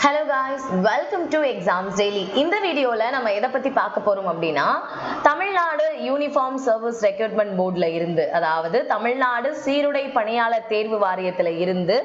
Hello guys welcome to exams daily இந்த வீடியோவில் நம்ம எதை பற்றி பார்க்க போகிறோம் அப்படின்னா தமிழ்நாடு யூனிஃபார்ம் சர்வீஸ் ரெக்ரூட்மெண்ட் போர்டில் இருந்து அதாவது தமிழ்நாடு சீருடை பணியாளர் தேர்வு வாரியத்தில் இருந்து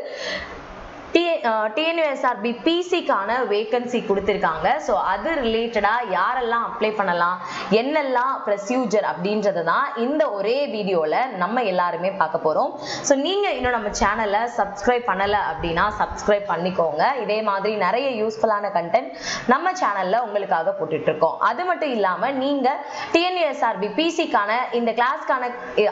டிஎன்யூஎஸ்ஆர்பி பிசிக்கான uh, வேகன்சி கொடுத்துருக்காங்க. ஸோ அது ரிலேட்டடாக யாரெல்லாம் அப்ளை பண்ணலாம் என்னெல்லாம் ப்ரொசீஜர் அப்படின்றத தான் இந்த ஒரே வீடியோவில் நம்ம எல்லாருமே பார்க்க போகிறோம் ஸோ நீங்கள் இன்னும் நம்ம சேனலை சப்ஸ்கிரைப் பண்ணலை அப்படின்னா சப்ஸ்கிரைப் பண்ணிக்கோங்க. இதே மாதிரி நிறைய யூஸ்ஃபுல்லான கண்டென்ட் நம்ம சேனலில் உங்களுக்காக போட்டுட்ருக்கோம் அது மட்டும் இல்லாமல் நீங்கள் டிஎன்யூஎஸ்ஆர்பி பிசிக்கான இந்த கிளாஸ்க்கான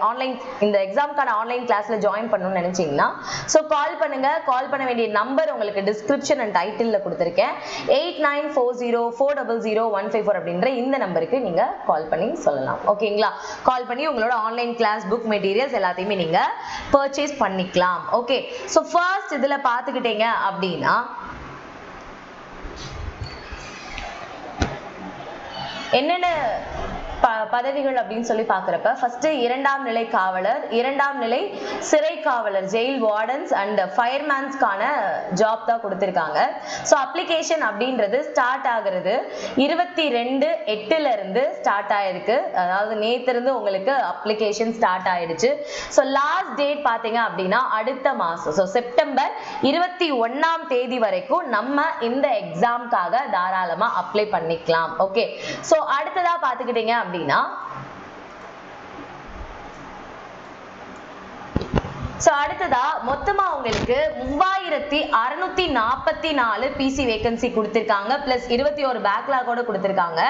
ஆன்லைன் இந்த எக்ஸாமுக்கான ஆன்லைன் கிளாஸில் ஜாயின் பண்ணணும்னு நினச்சிங்கன்னா ஸோ கால் பண்ணுங்கள் கால் பண்ண வேண்டிய நம்பர் உங்களுக்கு டிஸ்கிரிப்ஷன் அண்ட் டைட்டிலில் கொடுத்துருக்கேன். Eight nine four zero four double zero one five four அப்படின்ற இந்த நம்பருக்கு நீங்கள் கால் பண்ணி சொல்லலாம். ஓகேங்களா கால் பண்ணி உங்களோட ஆன்லைன் கிளாஸ் புக் மெட்டீரியல்ஸ் எல்லாத்தையுமே நீங்கள் பர்ச்சேஸ் பண்ணிக்கலாம். ஓகே ஸோ ஃபர்ஸ்ட் இதில் பார்த்துக்கிட்டீங்க அப்படின்னா என்னென்ன பதவிகள் அப்படின்னு சொல்லி பார்க்குறப்ப ஃபர்ஸ்ட் இரண்டாம் நிலை காவலர் இரண்டாம் நிலை சிறை காவலர் ஜெயில் வார்டன்ஸ் அண்ட் ஃபயர்மேன்ஸ்க்கான ஜாப் தான் கொடுத்துருக்காங்க. ஸோ அப்ளிகேஷன் அப்படின்றது ஸ்டார்ட் ஆகுறது இருபத்தி ரெண்டு எட்டுல இருந்து ஸ்டார்ட் ஆயிருக்கு. அதாவது நேத்திருந்து உங்களுக்கு அப்ளிகேஷன் ஸ்டார்ட் ஆயிடுச்சு. ஸோ லாஸ்ட் டேட் பார்த்தீங்க அப்படின்னா அடுத்த மாதம் ஸோ செப்டம்பர் இருபத்தி ஒன்னாம் தேதி வரைக்கும் நம்ம இந்த எக்ஸாம்க்காக தாராளமாக அப்ளை பண்ணிக்கலாம். ஓகே ஸோ அடுத்ததா பார்த்துக்கிட்டீங்க அப்படின்னா ஸோ அடுத்ததா மொத்தமா உங்களுக்கு மூவாயிரத்தி அறுநூத்தி நாற்பத்தி நாலு பிசி வேகன்சி கொடுத்துருக்காங்க பிளஸ் இருபத்தி ஒரு பேக்லாகோட கொடுத்துருக்காங்க.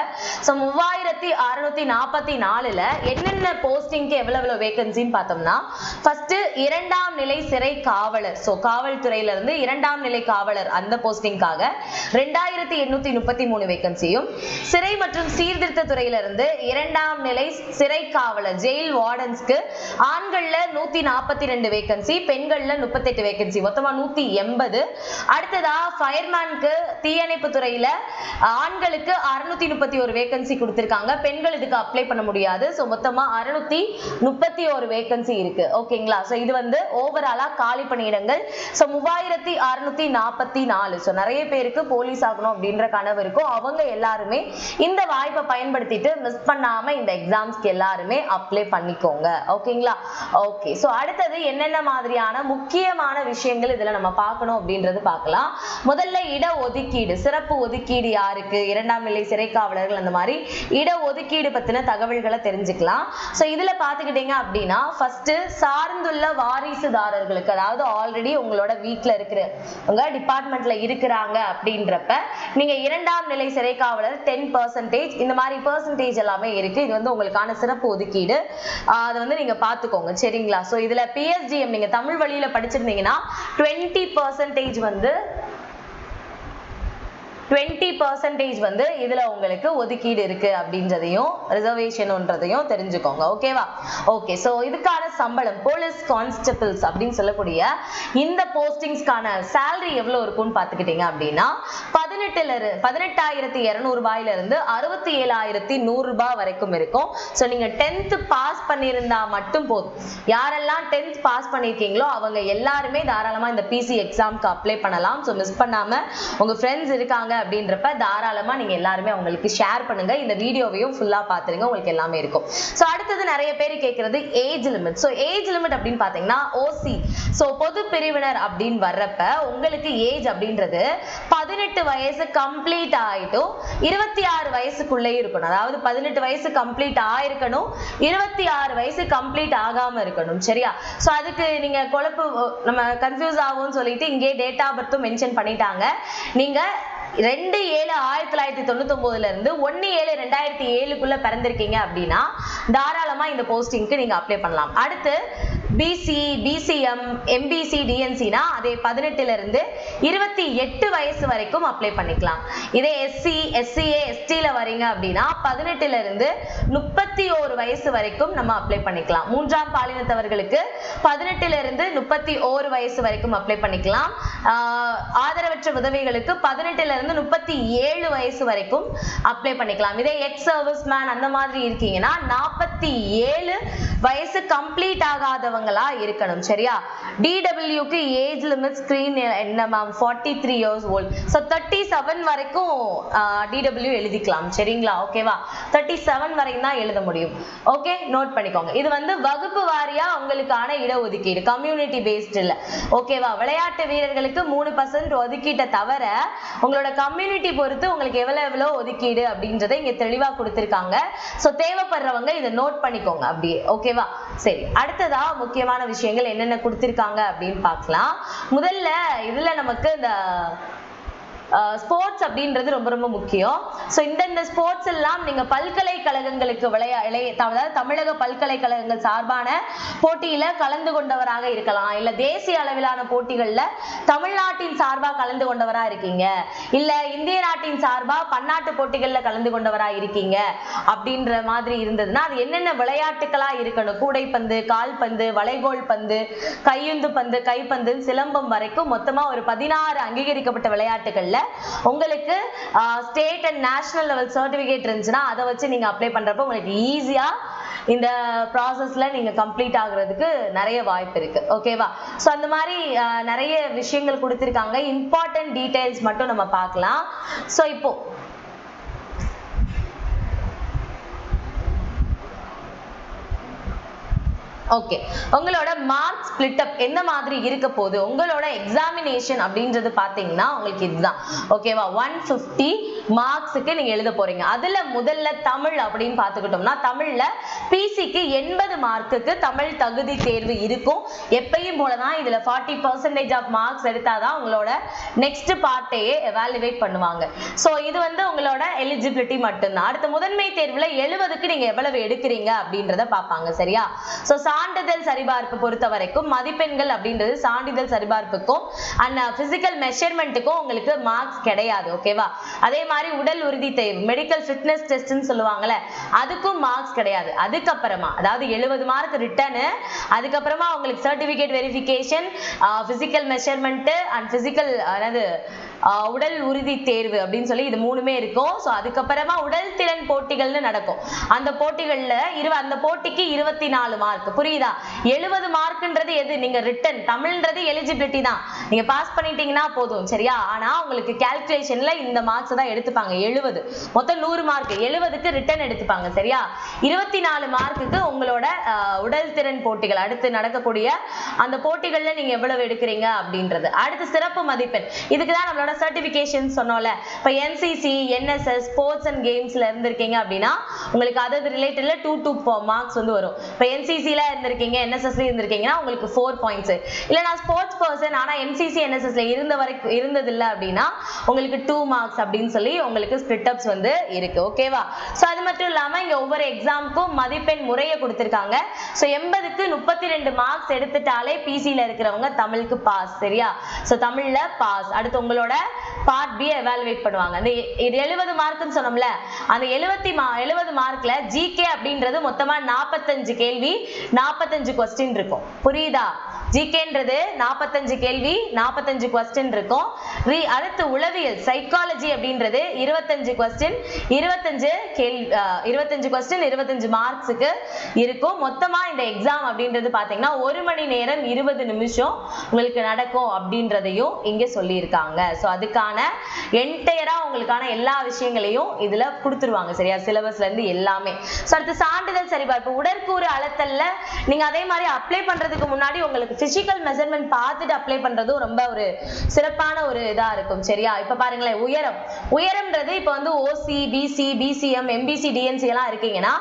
ஸோ மூவாயிரத்தி அறுநூத்தி நாற்பத்தி நாலுல என்னென்ன போஸ்டிங்க்கு எவ்வளவு எவ்வளவு வேகன்சின்னு பார்த்தோம்னா ஃபர்ஸ்ட் இரண்டாம் நிலை சிறை காவலர். ஸோ காவல்துறையில இருந்து இரண்டாம் நிலை காவலர் அந்த போஸ்டிங்காக ரெண்டாயிரத்தி எண்ணூத்தி முப்பத்தி மூணு வேகன்சியும் சிறை மற்றும் சீர்திருத்த துறையில இருந்து இரண்டாம் நிலை சிறை காவலர் ஜெயில் வார்டன்ஸ்க்கு ஆண்கள்ல நூத்தி நாற்பத்தி ரெண்டு வேகன்சி பெண்கள்ல முப்பத்தெட்டு வேகன்சி மொத்தமா நூத்தி எண்பது. அடுத்ததா ஃபயர்மேனுக்கு தீயணைப்பு துறையில ஆண்களுக்கு அறுநூத்தி முப்பத்தி ஒரு வேகன்சி கொடுத்திருக்காங்க. பெண்கள் இதுக்கு அப்ளை பண்ண முடியாது. ஸோ மொத்தமா அறுநூத்தி முப்பத்தி ஒரு வேகன்சி இருக்கு. ஓகேங்களா ஸோ இது வந்து ஓவராலா காலி பணியிடங்கள். ஸோ மூவாயிரத்தி அறுநூத்தி நாற்பத்தி நாலு. ஸோ நிறைய பேருக்கு போலீஸ் ஆகணும் அப்படின்ற கனவு இருக்கும். அவங்க எல்லாருமே இந்த வாய்ப்பை பயன்படுத்திட்டு மிஸ் பண்ணாம இந்த எக்ஸாம்ஸ்க்கு எல்லாருமே அப்ளை பண்ணிக்கோங்க. ஓகேங்களா ஓகே ஸோ அடுத்தது என்னென்ன மாதிரியான முக்கியமான விஷயங்கள் இதுல நம்ம பார்க்கணும் அப்படின்றது பார்க்கலாம். முதல்ல இட ஒதுக்கீடு. சிறப்பு ஒதுக்கீடு யாருக்கு? இரண்டாம் நிலை சிறை காவலர்கள் அந்த மாதிரி இட ஒதுக்கீடு பத்தின தகவல்களை தெரிஞ்சுக்கலாம். ஸோ இதுல பாத்துக்கிட்டீங்க அப்படின்னா ஃபர்ஸ்ட் சார்ந்துள்ள வாரிசுதாரர்களுக்கு அதாவது ஆல்ரெடி உங்களோட வீட்டில் இருக்கிற உங்க டிபார்ட்மெண்ட்ல இருக்கிறாங்க அப்படின்றப்ப நீங்க இரண்டாம் நிலை சிறை காவலர் டென் பர்சன்டேஜ் இந்த மாதிரி பர்சன்டேஜ் எல்லாமே இருக்கு. இது வந்து உங்களுக்கான சிறப்பு ஒதுக்கீடு. அதை வந்து நீங்க பாத்துக்கோங்க சரிங்களா? ஸோ இதுல பிஎஸ்டிஎம் நீங்க தமிழ் வழியில படிச்சிருந்தீங்கன்னா டுவெண்ட்டி பர்சன்டேஜ் வந்து டுவெண்ட்டி பர்சன்டேஜ் வந்து இதுல உங்களுக்கு ஒதுக்கீடு இருக்கு அப்படின்றதையும் ரிசர்வேஷன்ன்றதையும் தெரிஞ்சுக்கோங்க. ஓகேவா ஓகே ஸோ இதுக்கான சம்பளம் போலீஸ் கான்ஸ்டபிள்ஸ் அப்படின்னு சொல்லக்கூடிய இந்த போஸ்டிங்ஸ்க்கான சேலரி எவ்வளவு இருக்கும்னு பார்த்துக்கிட்டீங்க அப்படின்னா பதினெட்டுல இரு பதினெட்டாயிரத்தி இருநூறு ரூபாயில இருந்து அறுபத்தி ஏழாயிரத்தி நூறு ரூபாய் வரைக்கும் இருக்கும். ஸோ நீங்க டென்த் பாஸ் பண்ணியிருந்தா மட்டும் போதும். யாரெல்லாம் டென்த் பாஸ் பண்ணியிருக்கீங்களோ அவங்க எல்லாருமே தாராளமா இந்த பிசி எக்ஸாம்க்கு அப்ளை பண்ணலாம். ஸோ மிஸ் பண்ணாம உங்க ஃப்ரெண்ட்ஸ் இருக்காங்க அப்படின்றப்ப தாராளமா நீங்க எல்லாருமே அவங்களுக்கு ஷேர் பண்ணுங்க. இந்த வீடியோவையும் ஃபுல்லா பாத்துருங்க. உங்களுக்கு எல்லாமே இருக்கும். ஸோ அடுத்தது நிறைய பேர் கேட்கறது age limit so age limit அப்படின்னு பாத்தீங்கன்னா ஓசி ஸோ பொது பிரிவினர் அப்படின்னு வர்றப்ப உங்களுக்கு ஏஜ் அப்படின்றது பதினெட்டு வயசு கம்ப்ளீட் ஆயிட்டும். இருபத்தி ஆறு வயசுக்குள்ளே இருக்கணும். அதாவது பதினெட்டு வயசு கம்ப்ளீட் ஆயிருக்கணும். இருபத்தி ஆறு வயசு கம்ப்ளீட் ஆகாம இருக்கணும். சரியா? ஸோ அதுக்கு நீங்க குழப்பு நம்ம கன்ஃபியூஸ் ஆகும்னு சொல்லிட்டு இங்கே டேட் ஆஃப் பர்த்தும் மென்ஷன் பண்ணிட்டாங்க. நீங்க ரெண்டு ஏழு ஆயிரத்தி தொள்ளாயிரத்தி தொண்ணூத்தி ஒன்பதுல இருந்து ஒன்னு ஏழு ரெண்டாயிரத்தி ஏழுக்குள்ள பிறந்திருக்கீங்க அப்படின்னா தாராளமா இந்த போஸ்டிங்க்கு நீங்க அப்ளை பண்ணலாம். அடுத்து பிசி பிசிஎம் எம்பிசி டிஎன்சினா அதே பதினெட்டுல இருந்து இருபத்தி எட்டு வயசு வரைக்கும் அப்ளை பண்ணிக்கலாம். இதே எஸ்சி எஸ்சிஏ எஸ்டில வரீங்க அப்படின்னா பதினெட்டுல இருந்து முப்பத்தி ஒரு வயசு வரைக்கும் நம்ம அப்ளை பண்ணிக்கலாம். மூன்றாம் பாலினத்தவர்களுக்கு பதினெட்டுல இருந்து முப்பத்தி ஓரு வயசு வரைக்கும் அப்ளை பண்ணிக்கலாம். ஆதரவற்ற உதவிகளுக்கு பதினெட்டுல இருந்து முப்பத்தி ஏழு வயசு வரைக்கும் அப்ளை பண்ணிக்கலாம். இதே எக்ஸ் சர்வீஸ் மேன் அந்த மாதிரி இருக்கீங்கன்னா நாற்பத்தி ஏழு வயசு கம்ப்ளீட் ஆகாதவங்க ஆகாதவங்களா இருக்கணும் சரியா? டிடபிள்யூக்கு ஏஜ் லிமிட் ஸ்கிரீன் என்ன ma'am forty three years old so thirty seven வரைக்கும் டிடபிள்யூ எழுதிக்கலாம் சரிங்களா? ஓகேவா தேர்ட்டி செவன் வரைக்கும் தான் எழுத முடியும். ஓகே நோட் பண்ணிக்கோங்க. இது வந்து வகுப்பு வாரியா உங்களுக்கான இடஒதுக்கீடு. கம்யூனிட்டி பேஸ்ட் இல்லை. ஓகேவா விளையாட்டு வீரர்களுக்கு மூணு பர்சன்ட் ஒதுக்கீட்டை தவிர உங்களோட கம்யூனிட்டி பொறுத்து உங்களுக்கு எவ்வளோ எவ்வளோ ஒதுக்கீடு அப்படின்றத இங்கே தெளிவாக கொடுத்துருக்காங்க. ஸோ தேவைப்படுறவங்க இதை நோட் பண்ணிக்கோங்க அப்படியே. ஓகேவா சரி. அடுத்ததா முக்கியமான விஷயங்கள் என்னென்ன கொடுத்துருக்காங்க அப்படின்னு பார்க்கலாம். முதல்ல இதுல நமக்கு இந்த ஸ்போர்ட்ஸ் அப்படின்றது ரொம்ப ரொம்ப முக்கியம். ஸோ இந்தந்த ஸ்போர்ட்ஸ் எல்லாம் நீங்கள் பல்கலைக்கழகங்களுக்கு விளையா இளைய அதாவது தமிழக பல்கலைக்கழகங்கள் சார்பான போட்டியில் கலந்து கொண்டவராக இருக்கலாம். இல்லை தேசிய அளவிலான போட்டிகளில் தமிழ்நாட்டின் சார்பாக கலந்து கொண்டவராக இருக்கீங்க. இல்லை இந்திய நாட்டின் சார்பாக பன்னாட்டு போட்டிகளில் கலந்து கொண்டவராக இருக்கீங்க அப்படின்ற மாதிரி இருந்ததுன்னா அது என்னென்ன விளையாட்டுக்களாக இருக்கணும்? கூடைப்பந்து கால்பந்து வளைகோல் பந்து கையுந்து பந்து கைப்பந்து சிலம்பம் வரைக்கும் மொத்தமாக ஒரு பதினாறு அங்கீகரிக்கப்பட்ட விளையாட்டுகள்ல உங்களுக்கு state and national level certificate இருந்துச்சுன்னா அதை வச்சு நீங்க அப்ளை பண்ணுறப்ப உங்களுக்கு ஈஸியா இந்த ப்ராசஸ்ல நீங்க கம்ப்ளீட் ஆகுறதுக்கு நிறைய வாய்ப்பு இருக்கு. ஓகேவா ஸோ அந்த மாதிரி நிறைய விஷயங்கள் கொடுத்துருக்காங்க. இம்பார்ட்டன்ட் டீட்டெயில்ஸ் மட்டும் நம்ம பார்க்கலாம். ஸோ இப்போ ஓகே உங்களோட மார்க் ஸ்பிளிட் அப் எந்த மாதிரி இருக்க போகுது? உங்களோட எக்ஸாமினேஷன் அப்படின்றது பாத்தீங்கன்னா உங்களுக்கு இதுதான். ஓகேவா ஒன் ஃபிஃப்டி மார்க்ஸுக்கு நீங்கள் எழுத போறீங்க. அதுல முதல்ல தமிழ் அப்படின்னு பார்த்துக்கிட்டோம்னா தமிழ்ல பிசிக்கு எண்பது மார்க்குக்கு தமிழ் தகுதி தேர்வு இருக்கும். எப்பயும் போலதான் இதுல ஃபார்ட்டி பர்சன்டேஜ் ஆஃப் மார்க்ஸ் எடுத்தாதான் உங்களோட நெக்ஸ்ட் பார்ட்டையே எவாலுவேட் பண்ணுவாங்க. சோ இது வந்து உங்களோட எலிஜிபிலிட்டி மட்டும்தான். அடுத்த முதன்மை தேர்வுல எழுபதுக்கு நீங்க எவ்வளவு எடுக்கிறீங்க அப்படின்றத பார்ப்பாங்க. சரியா? சோ சான்றிதழ் சரிபார்ப்பு பொறுத்த வரைக்கும் மதிப்பெண்கள் அப்படின்றது சான்றிதழ் சரிபார்ப்புக்கும் அண்ட் பிசிக்கல் மெஷர்மெண்ட்டுக்கும் உங்களுக்கு மார்க்ஸ் கிடையாது ஓகேவா அதே மாதிரி உடல் உறுதி தேர்வு மெடிக்கல் ஃபிட்னஸ் டெஸ்ட்னு சொல்லுவாங்கல்ல அதுக்கும் மார்க்ஸ் கிடையாது. அதுக்கப்புறமா அதாவது எழுபது மார்க் ரிட்டர்னு அதுக்கப்புறமா உங்களுக்கு certificate verification physical measurement and physical அதாவது உடல் உறுதி தேர்வு அப்படின்னு சொல்லி இது மூணுமே இருக்கும். ஸோ அதுக்கப்புறமா உடல் திறன் போட்டிகள்னு நடக்கும். அந்த போட்டிகள்ல இரு அந்த போட்டிக்கு இருபத்தி நாலு மார்க் புரியுதா? எழுபது மார்க்ன்றது எது? நீங்க ரிட்டன் தமிழ்ன்றது எலிஜிபிலிட்டி தான். நீங்க பாஸ் பண்ணிட்டீங்கன்னா போதும் சரியா? ஆனா உங்களுக்கு கால்குலேஷன்ல இந்த மார்க்ஸ் தான் எடுத்துப்பாங்க. எழுபது. மொத்தம் நூறு மார்க் எழுபதுக்கு ரிட்டன் எடுத்துப்பாங்க சரியா? இருபத்தி நாலு மார்க்குக்கு உங்களோட ஆஹ், உடல் திறன் போட்டிகள். அடுத்து நடக்கக்கூடிய அந்த போட்டிகள்ல நீங்க எவ்வளவு எடுக்கிறீங்க அப்படின்றது. அடுத்து சிறப்பு மதிப்பெண். இதுக்கு தான் நம்மளோட சர்டிபிகேஷன் சொன்னோம்ல. இப்போ என்சிசி என்எஸ்எஸ் ஸ்போர்ட்ஸ் அண்ட் கேம்ஸ்ல இருந்திருக்கீங்க அப்படின்னா உங்களுக்கு அதது ரிலேட்டட்ல டூ டூ மார்க்ஸ் வந்து வரும். இப்போ என்சிசில இருந்திருக்கீங்க என்எஸ்எஸ்ல இருந்திருக்கீங்கன்னா உங்களுக்கு ஃபோர் பாயிண்ட்ஸ் இல்ல நான் ஸ்போர்ட்ஸ் பர்சன் ஆனா என்சிசி என்எஸ்எஸ்ல இருந்த வரைக்கும் இருந்தது இல்லை அப்படின்னா உங்களுக்கு டூ மார்க்ஸ் அப்படின்னு சொல்லி உங்களுக்கு ஸ்பிட் அப்ஸ் வந்து இருக்கு. ஓகேவா ஸோ அது மட்டும் இல்லாம இங்க ஒவ்வொரு எக்ஸாமுக்கும் மதிப்பெண் முறையை கொடுத்திருக்காங்க. ஸோ எண்பதுக்கு முப்பத்தி ரெண்டு மார்க்ஸ் எடுத்துட்டாலே பிசியில் இருக்கிறவங்க தமிழுக்கு பாஸ் சரியா? ஸோ தமிழ்ல பாஸ் அடுத்து உங்களோட பார்ட் பி எவாலுவேட் பண்ணுவாங்க. அந்த இது எழுபது மார்க்குன்னு சொன்னோம்ல அந்த எழுபத்தி மா எழுபது மார்க்ல ஜிகே அப்படின்றது மொத்தமா நாற்பத்தஞ்சு கேள்வி நாற்பத்தஞ்சு கொஸ்டின் இருக்கும். புரியுதா? ஜிகேன்றது நாற்பத்தஞ்சு கேள்வி நாற்பத்தஞ்சு கொஸ்டின் இருக்கும். Re- அடுத்து உளவியல் சைக்காலஜி அப்படின்றது இருபத்தஞ்சு கொஸ்டின் இருபத்தஞ்சு கேள்வி இருபத்தஞ்சு கொஸ்டின் இருபத்தஞ்சு மார்க்ஸுக்கு இருக்கும். மொத்தமாக இந்த எக்ஸாம் அப்படின்றது பார்த்தீங்கன்னா ஒரு மணி நேரம் இருபது நிமிஷம் உங்களுக்கு நடக்கும் அப்படின்றதையும் இங்கே சொல்லியிருக்காங்க. ஸோ அதுக்கான என்டையராக உங்களுக்கான எல்லா விஷயங்களையும் இதில் கொடுத்துருவாங்க சரியா? சிலபஸ்லேருந்து எல்லாமே. ஸோ அடுத்து சான்றிதழ் சரிபார்ப்பு. உடற்கூறு அளத்தல்ல நீங்கள் அதே மாதிரி அப்ளை பண்ணுறதுக்கு முன்னாடி உங்களுக்கு பிசிக்கல் மெஷர்மெண்ட் பார்த்துட்டு அப்ளை பண்றதும் ரொம்ப ஒரு சிறப்பான ஒரு இதா இருக்கும் சரியா? இப்ப பாருங்களேன் உயரம். உயரம்ன்றது இப்ப வந்து OC BC BCM MBC DNC எல்லாம் இருக்கீங்கன்னா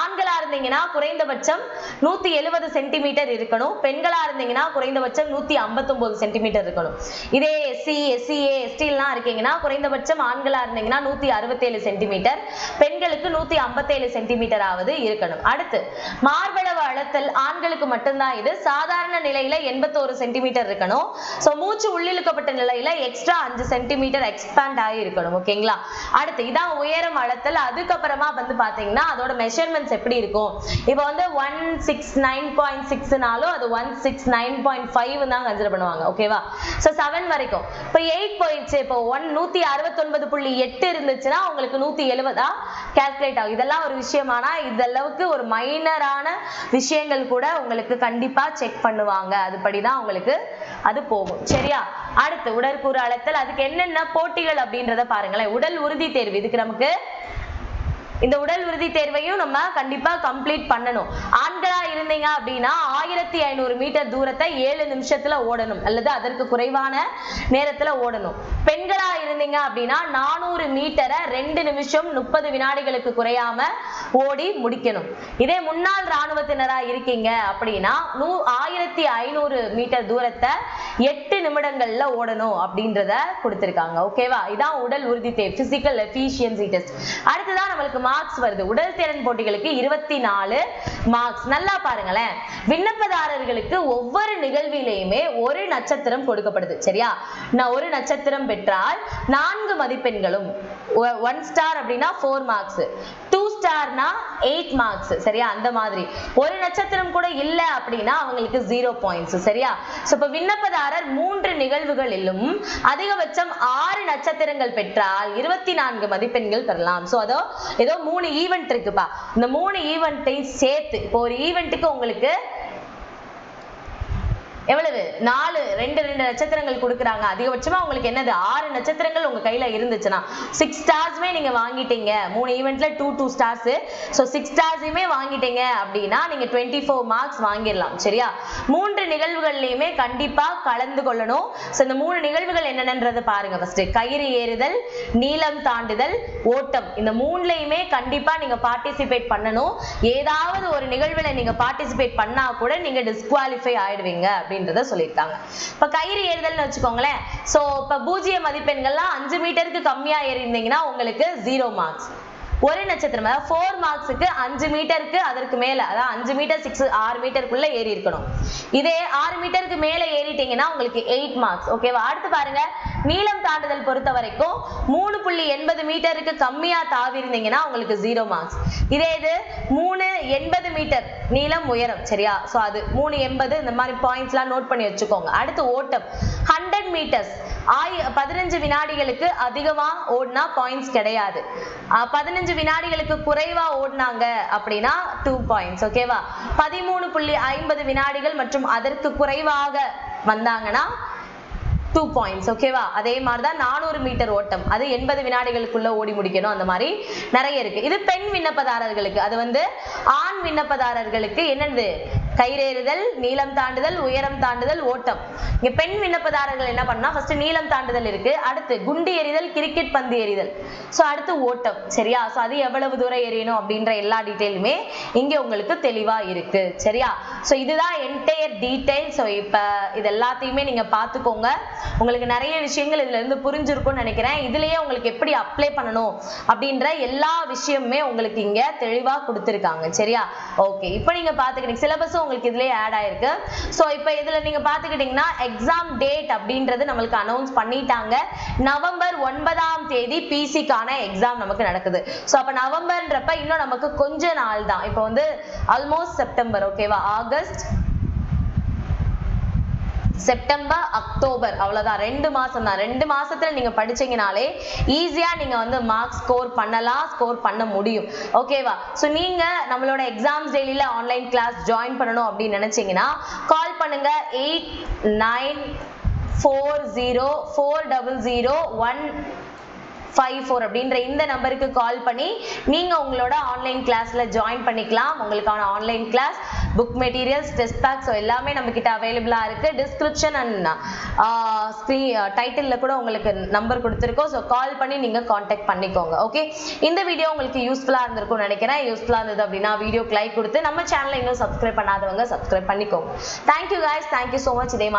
ஆண்களா இருந்தீங்கன்னா குறைந்தபட்சம் நூத்தி எழுபது சென்டிமீட்டர் இருக்கணும். பெண்களா இருந்தீங்கன்னா குறைந்தபட்சம் நூத்தி ஐம்பத்தொன்பது சென்டிமீட்டர் இருக்கணும். இதே எஸ்சி எஸ்சிஏ எஸ்டிலாம் இருக்கீங்கன்னா குறைந்தபட்சம் ஆண்களா இருந்தீங்கன்னா நூத்தி அறுபத்தேழு சென்டிமீட்டர் பெண்களுக்கு நூத்தி ஐம்பத்தேழு சென்டிமீட்டர் ஆவது இருக்கணும். அடுத்து மார்பளவு அளத்தல் ஆண்களுக்கு மட்டும்தான் இது. சாதாரண நிலையில் நிலையில எண்பத்தோரு சென்டிமீட்டர் இருக்கணும். ஸோ மூச்சு உள்ளிழுக்கப்பட்ட நிலையில எக்ஸ்ட்ரா அஞ்சு சென்டிமீட்டர் எக்ஸ்பேண்ட் ஆகி இருக்கணும் ஓகேங்களா அடுத்து இதான் உயரம் அளத்தல் அதுக்கப்புறமா வந்து பாத்தீங்கன்னா அதோட மெஷர்மெண்ட்ஸ் எப்படி இருக்கும்? இப்போ வந்து ஒன் சிக்ஸ் நைன் பாயிண்ட் சிக்ஸ்னாலும் அது one six nine point five தான் கன்சிடர் பண்ணுவாங்க ஓகேவா ஸோ செவன் வரைக்கும். இப்போ எயிட் போயிடுச்சு இப்போ ஒன் நூத்தி அறுபத்தொன்பது புள்ளி எட்டு இருந்துச்சுன்னா உங்களுக்கு நூத்தி எழுபதா கால்குலேட் ஆகும். இதெல்லாம் ஒரு விஷயமானா இதளவுக்கு ஒரு மைனரான விஷயங்கள் கூட உங்களுக்கு கண்டிப்பா செக் பண்ணுவாங்க. அதுபடிதான் உங்களுக்கு அது போகும். சரியா? அடுத்து உடற்கூறு அளத்தல் அதுக்கு என்னென்ன போட்டிகள் அப்படின்றத பாருங்களேன். உடல் உறுதி தேர்வு. இதுக்கு நமக்கு இந்த உடல் உறுதி தேர்வையும் நம்ம கண்டிப்பா கம்ப்ளீட் பண்ணணும். ஆண்களா இருந்தீங்க அப்படின்னா ஆயிரத்தி ஐநூறு மீட்டர் தூரத்தை ஏழு நிமிஷத்துல ஓடணும். அல்லது அதற்கு குறைவான நேரத்துல ஓடணும். பெண்களா இருந்தீங்க அப்படின்னா நானூறு மீட்டரை ரெண்டு நிமிஷம் முப்பது வினாடிகளுக்கு குறையாம ஓடி முடிக்கணும். இதே முன்னாள் ராணுவத்தினரா இருக்கீங்க அப்படின்னா நூ ஆயிரத்தி ஐநூறு மீட்டர் தூரத்தை எட்டு நிமிடங்கள்ல ஓடணும் அப்படின்றத கொடுத்திருக்காங்க. ஓகேவா? இதான் உடல் உறுதி தேர் பிசிக்கல் எஃபிஷியன்சி டெஸ்ட் அடுத்ததான் நம்மளுக்கு மார்க்ஸ் வருது. உடல் திறன் போட்டிகளுக்கு இருபத்தி நாலு மார்க்ஸ் நல்லா பாருங்களேன். விண்ணப்பதாரர்களுக்கு ஒவ்வொரு நிகழ்விலையுமே ஒரு நட்சத்திரம் கொடுக்கப்படுது. சரியா? நான் ஒரு நட்சத்திரம் பெற்றால் நான்கு மதிப்பெண்களும். ஒன் ஸ்டார் அப்படின்னா ஃபோர் மார்க்ஸ் டூ ஸ்டார்னா எயிட் மார்க்ஸ் சரியா? அந்த மாதிரி. ஒரு நட்சத்திரம் கூட இல்ல அப்படின்னா அவங்களுக்கு ஜீரோ பாயிண்ட்ஸ் சரியா? சோ இப்ப விண்ணப்பதாரர் மூன்று நிகழ்வுகளிலும் அதிகபட்சம் ஆறு நட்சத்திரங்கள் பெற்றால் இருபத்தி நான்கு மதிப்பெண்கள் பெறலாம். சோ அதோ ஏதோ மூணு ஈவெண்ட் இருக்குப்பா. இந்த மூணு ஈவெண்ட்டையும் சேர்த்து இப்போ ஒரு ஈவெண்ட்டுக்கு உங்களுக்கு எவ்வளவு? நாலு ரெண்டு ரெண்டு நட்சத்திரங்கள் கொடுக்குறாங்க. அதிகபட்சமா உங்களுக்கு என்னது? ஆறு நட்சத்திரங்கள் உங்க கையில இருந்துச்சுன்னா. சிக்ஸ் ஸ்டார்ஸுமே நீங்க வாங்கிட்டீங்க. மூணு ஈவெண்ட்ல two two stars so six ஸ்டார்ஸையுமே வாங்கிட்டீங்க அப்படின்னா நீங்க டுவெண்ட்டி ஃபோர் மார்க்ஸ் வாங்கிடலாம். சரியா? மூன்று நிகழ்வுகள்லையுமே கண்டிப்பா கலந்து கொள்ளணும். ஸோ இந்த மூணு நிகழ்வுகள் என்னென்னன்றதை பாருங்க ஃபர்ஸ்ட் கயிறு ஏறுதல் நீளம் தாண்டுதல் ஓட்டம். இந்த மூணுலையுமே கண்டிப்பா நீங்க பார்ட்டிசிபேட் பண்ணணும். ஏதாவது ஒரு நிகழ்வுல நீங்க பார்ட்டிசிபேட் பண்ணா கூட நீங்க டிஸ்குவாலிஃபை ஆயிடுவீங்க அப்படின்றத சொல்லியிருக்காங்க. இப்ப கயிறு ஏறுதல்னு வச்சுக்கோங்களேன். சோ இப்ப பூஜ்ஜிய மதிப்பெண்கள்லாம் அஞ்சு மீட்டருக்கு கம்மியா ஏறியிருந்தீங்கன்னா உங்களுக்கு ஜீரோ மார்க்ஸ் ஒரு நட்சத்திரம் அதாவது ஃபோர் மார்க்ஸுக்கு அஞ்சு மீட்டருக்கு அதற்கு மேல அதாவது அஞ்சு மீட்டர் சிக்ஸ் ஆறு மீட்டருக்குள்ள ஏறி இருக்கணும் இதே ஆறு மீட்டருக்கு மேல ஏறிட்டீங்கன்னா உங்களுக்கு எயிட் மார்க்ஸ் ஓகேவா அடுத்து பாருங்க. நீளம் தாண்டுதல் பொறுத்த வரைக்கும் மூணு புள்ளி எண்பது மீட்டருக்கு கம்மியா தாவி இருந்தீங்கன்னா உங்களுக்கு ஜீரோ மார்க்ஸ் இதே இது மூணு எண்பது மீட்டர் நீளம் உயரம் சரியா? ஸோ அது மூணு எண்பது இந்த மாதிரி பாயிண்ட்ஸ் எல்லாம் நோட் பண்ணி வச்சுக்கோங்க. அடுத்து ஓட்டம். ஹண்ட்ரட் மீட்டர்ஸ் ஆய் பதினஞ்சு வினாடிகளுக்கு அதிகமா ஓடினா பாயிண்ட்ஸ் கிடையாது. பதினஞ்சு வினாடிகளுக்கு குறைவா ஓடினாங்க அப்படின்னா டூ பாயிண்ட்ஸ் ஓகேவா பதிமூணு புள்ளி ஐம்பது வினாடிகள் மற்றும் அதற்கு குறைவாக வந்தாங்கன்னா டூ பாயிண்ட்ஸ் ஓகேவா அதே மாதிரி தான் நானூறு மீட்டர் ஓட்டம். அது எண்பது வினாடிகளுக்குள்ள ஓடி முடிக்கணும். அந்த மாதிரி நிறைய இருக்கு. இது பெண் விண்ணப்பதாரர்களுக்கு. அது வந்து ஆண் விண்ணப்பதாரர்களுக்கு என்னது? கயிறேறுதல் நீளம் தாண்டுதல் உயரம் தாண்டுதல் ஓட்டம். இங்க பெண் விண்ணப்பதாரர்கள் என்ன பண்ணா ஃபர்ஸ்ட் நீளம் தாண்டுதல் இருக்கு அடுத்து குண்டு எறிதல் கிரிக்கெட் பந்து எறிதல். சோ அடுத்து ஓட்டம் சரியா? சோ அது எவ்வளவு தூரம் எறியணும் அப்படின்ற எல்லா டீட்டெயிலுமே இங்க உங்களுக்கு தெளிவா இருக்கு சரியா? சோ இதுதான் என்டையர் டீட்டெயில் ஸோ இப்ப இது எல்லாத்தையுமே நீங்க பாத்துக்கோங்க உங்களுக்கு நிறைய விஷயங்கள் இதுல இருந்து புரிஞ்சிருக்கும்னு நினைக்கிறேன். இதுலயே உங்களுக்கு எப்படி அப்ளை பண்ணணும் அப்படின்ற எல்லா விஷயமுமே உங்களுக்கு இங்க தெளிவா கொடுத்துருக்காங்க சரியா? ஓகே இப்போ நீங்க பாத்துக்கிட்டீங்க சிலபஸும் உங்களுக்கு இதுலயே ஆட் ஆயிருக்கு. ஸோ இப்போ இதுல நீங்க பாத்துக்கிட்டீங்கன்னா எக்ஸாம் டேட் அப்படின்றது நம்மளுக்கு அனௌன்ஸ் பண்ணிட்டாங்க. நவம்பர் ஒன்பதாம் தேதி பிசிக்கான எக்ஸாம் நமக்கு நடக்குது. சோ அப்ப நவம்பர்ன்றப்ப இன்னும் நமக்கு கொஞ்ச நாள் தான் இப்போ வந்து ஆல்மோஸ்ட் செப்டம்பர் ஓகேவா ஆகஸ்ட் செப்டம்பர் அக்டோபர் அவ்வளோதான் ரெண்டு மாதம் தான் ரெண்டு மாதத்தில் நீங்கள் படிச்சீங்கனாலே ஈஸியா நீங்கள் வந்து மார்க் ஸ்கோர் பண்ணலாம் ஸ்கோர் பண்ண முடியும். ஓகேவா ஸோ நீங்க நம்மளோட எக்ஸாம்ஸ் டெய்லியில் ஆன்லைன் கிளாஸ் ஜாயின் பண்ணணும் அப்படின்னு நினைச்சீங்கன்னா கால் பண்ணுங்க. Eight nine four zero four double zero one five four அப்படின்ற இந்த நம்பருக்கு கால் பண்ணி நீங்க உங்களோட ஆன்லைன் கிளாஸ்ல ஜாயின் பண்ணிக்கலாம். உங்களுக்கான online class book materials test pack so எல்லாமே நம்ம கிட்ட அவைலபிளா இருக்கு. டிஸ்கிரிப்ஷன் அண்ட் ஸ்க்ரீன் டைட்டிலில் கூட உங்களுக்கு நம்பர் கொடுத்துருக்கோம். ஸோ கால் பண்ணி நீங்க காண்டாக்ட் பண்ணிக்கோங்க. ஓகே இந்த வீடியோ உங்களுக்கு யூஸ்ஃபுல்லா இருந்திருக்கும்னு நினைக்கிறேன். யூஸ்ஃபுல்லா இருந்தது அப்படின்னா வீடியோக்கு லைக் கொடுத்து நம்ம சேனலை இன்னும் சப்ஸ்கிரைப் பண்ணாதவங்க சப்ஸ்கிரைப் பண்ணிக்கோங்க. Thank you guys thank you so much இதே மாதிரி